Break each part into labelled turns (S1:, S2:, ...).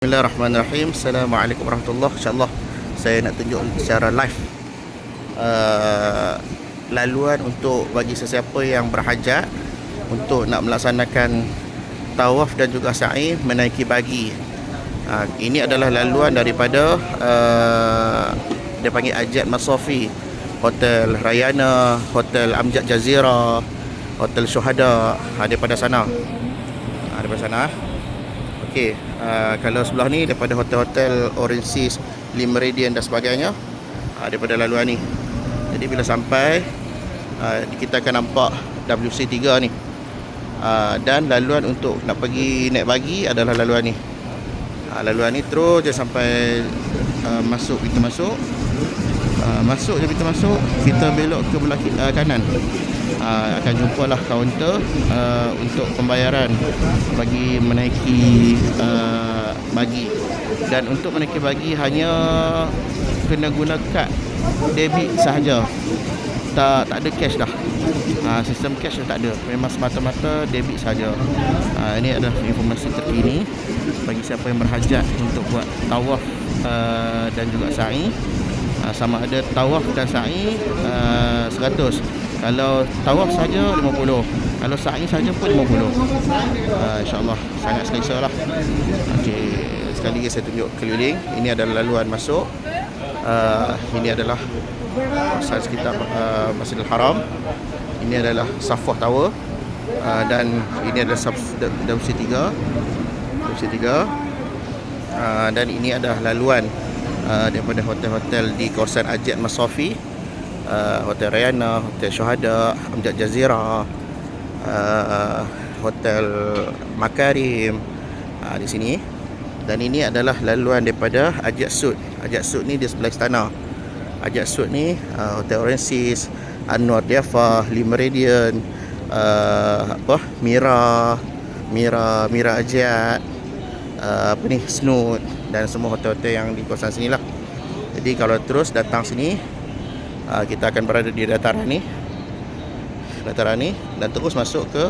S1: Bismillahirrahmanirrahim. Assalamualaikum warahmatullahi InsyaAllah saya nak tunjuk secara live uh, Laluan untuk bagi sesiapa yang berhajat Untuk nak melaksanakan tawaf dan juga sa'i menaiki bagi. Uh, Ini adalah laluan daripada uh, Dia panggil Ajat Masofi Hotel Rayana Hotel Amjad Jazira Hotel Syuhada. Uh, Daripada sana. Uh, Daripada sana Okey, uh, kalau sebelah ni daripada hotel-hotel Orange Seas, Lee Meridian dan sebagainya uh, daripada laluan ni. Jadi bila sampai uh, kita akan nampak WC3 ni. Uh, dan laluan untuk nak pergi naik bagi adalah laluan ni. Uh, laluan ni terus je sampai uh, masuk pintu masuk. Uh, masuk je pintu masuk, kita belok ke belah uh, kanan uh, akan jumpalah kaunter uh, untuk pembayaran bagi menaiki uh, bagi. Dan untuk menaiki bagi hanya kena guna kad debit sahaja. Tak tak ada cash dah. Uh, sistem cash dah tak ada. Memang semata-mata debit saja uh, ini adalah informasi terkini bagi siapa yang berhajat untuk buat tawaf uh, dan juga sa'i. Uh, sama ada tawaf dan sa'i uh, 100 kalau tawaf saja 50 kalau sa'i saja pun 50 uh, InsyaAllah. Sangat selesa lah. Okay. sekali lagi saya tunjuk keliling. Ini adalah laluan masuk. Uh, ini adalah kawasan sekitar uh, Masjidil Haram. Ini adalah Safwah Tower. Uh, dan ini adalah WC3 WC3 uh, dan ini adalah laluan uh, daripada hotel-hotel di kawasan Ajat Masofi uh, Hotel Rayana, Hotel Syuhada, Amjad Jazira, uh, Hotel Makarim uh, di sini. Dan ini adalah laluan daripada Ajak Sud. Ajak Sud ni di sebelah istana. Ajak Sud ni uh, Hotel Oasis, Anwar Diafa, Lee Meridian, uh, apa? Mira, Mira, Mira Ajat, uh, apa ni? Snoot dan semua hotel-hotel yang di kawasan sini lah. Jadi kalau terus datang sini uh, kita akan berada di dataran ni. Dataran ni dan terus masuk ke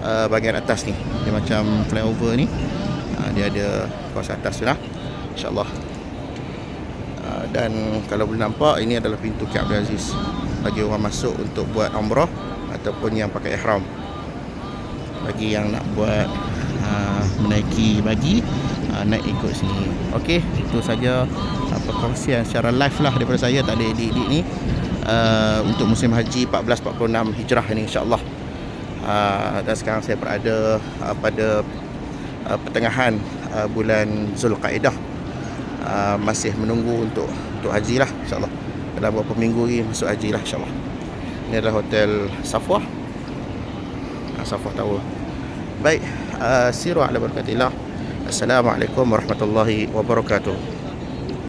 S1: uh, bahagian atas ni. Dia macam flyover ni. Uh, dia ada kawasan atas tu lah. insyaAllah. Uh, dan kalau boleh nampak ini adalah pintu Ki Abdul Aziz. Bagi orang masuk untuk buat umrah ataupun yang pakai ihram. Bagi yang nak buat uh, menaiki bagi uh, naik ikut sini. Okey, itu saja perkongsian secara live lah daripada saya. Tak ada edit-edit ni. Uh, untuk musim haji 1446 hijrah ni insyaAllah. Uh, dan sekarang saya berada uh, pada uh, pertengahan uh, bulan Zulqaidah. Uh, masih menunggu untuk untuk haji lah insyaAllah. Dalam beberapa minggu lagi masuk haji lah insyaAllah. Ini adalah hotel Safwah. Uh, Safwah Tower. Baik uh, siru ala berkatillah Assalamualaikum warahmatullahi wabarakatuh